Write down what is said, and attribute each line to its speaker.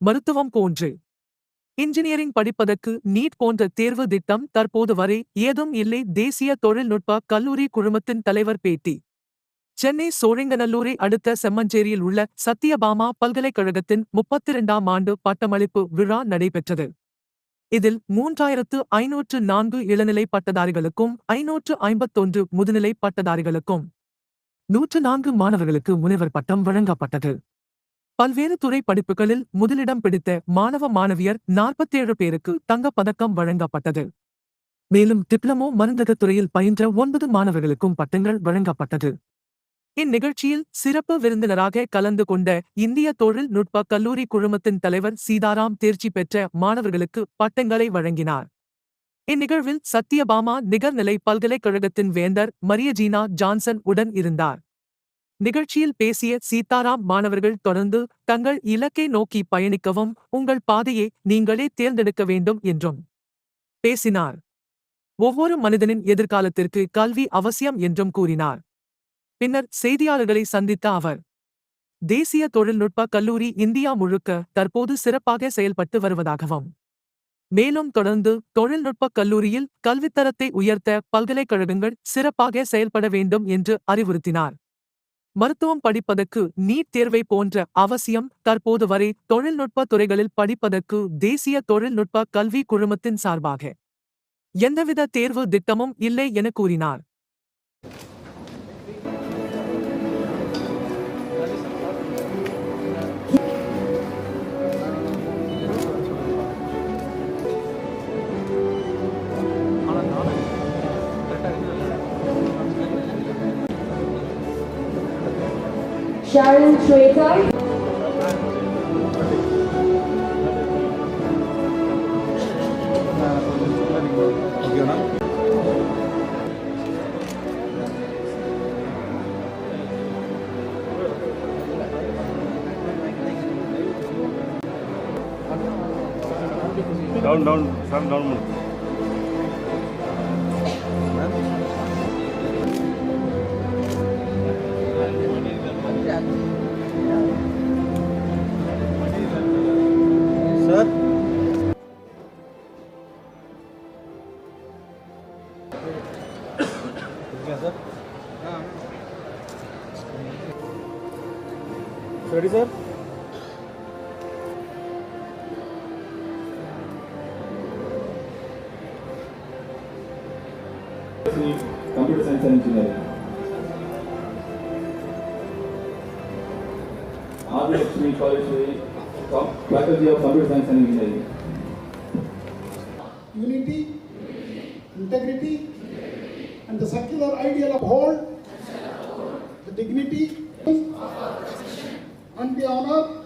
Speaker 1: மருத்துவம் போன்று. இன்ஜினியரிங் படிப்பதற்கு நீட் போன்ற தேர்வு திட்டம் தற்போது வரை ஏதும் இல்லை. தேசிய தொழில்நுட்ப கல்லூரி குழுமத்தின் தலைவர் பேட்டி. சென்னை சோழிங்கநல்லூரை அடுத்த செம்மஞ்சேரியில் உள்ள சத்தியபாமா பல்கலைக்கழகத்தின் முப்பத்தி இரண்டாம் ஆண்டு பட்டமளிப்பு விழா நடைபெற்றது. இதில் மூன்றாயிரத்து ஐநூற்று நான்கு இளநிலை பட்டதாரிகளுக்கும் ஐநூற்று ஐம்பத்தொன்று முதுநிலை பட்டதாரிகளுக்கும் நூற்று நான்கு மாணவர்களுக்கு முனைவர் பட்டம் வழங்கப்பட்டது. பல்வேறு துறை படிப்புகளில் முதலிடம் பிடித்த மாணவ மாணவியர் நாற்பத்தேழு பேருக்கு தங்கப் பதக்கம் வழங்கப்பட்டது. மேலும் டிப்ளமோ மருந்தகத் துறையில் பயின்ற ஒன்பது மாணவர்களுக்கும் பட்டங்கள் வழங்கப்பட்டது. இந்நிகழ்ச்சியில் சிறப்பு விருந்தினராக கலந்து கொண்ட இந்திய தொழில்நுட்ப கல்லூரி குழுமத்தின் தலைவர் சீதாராம் தேர்ச்சி பெற்ற மாணவர்களுக்கு பட்டங்களை வழங்கினார். இந்நிகழ்வில் சத்தியபாமா நிகர்நிலை பல்கலைக்கழகத்தின் வேந்தர் மரியஜீனா ஜான்சன் உடன் இருந்தார். நிகழ்ச்சியில் பேசிய சீதாராம் மாணவர்கள் தொடர்ந்து தங்கள் இலக்கை நோக்கி பயணிக்கவும் உங்கள் பாதையை நீங்களே தேர்ந்தெடுக்க வேண்டும் என்றும் பேசினார். ஒவ்வொரு மனிதனின் எதிர்காலத்திற்கு கல்வி அவசியம் என்றும் கூறினார். பின்னர் செய்தியாளர்களை சந்தித்த அவர் தேசிய தொழில்நுட்ப கல்லூரி இந்தியா முழுக்க தற்போது சிறப்பாக செயல்பட்டு வருவதாகவும் மேலும் தொடர்ந்து தொழில்நுட்ப கல்லூரியில் கல்வித்தரத்தை உயர்த்த பல்கலைக்கழகங்கள் சிறப்பாக செயல்பட வேண்டும் என்று அறிவுறுத்தினார். மருத்துவம் படிப்பதற்கு நீட் தேர்வை போன்ற அவசியம் தற்போது வரை தொழில்நுட்ப துறைகளில் படிப்பதற்கு தேசிய தொழில்நுட்ப கல்வி குழுமத்தின் சார்பாக எந்தவித தேர்வு திட்டமும் இல்லை என கூறினார்.
Speaker 2: Sharon
Speaker 3: Shwekar. Down, down,
Speaker 4: down, down. Ready, sir?
Speaker 5: Computer Science and Engineering. R. Lakshmi College, Faculty of Computer Science and Engineering.
Speaker 6: Unity, integrity, and the secular ideal of whole dignity, and the honor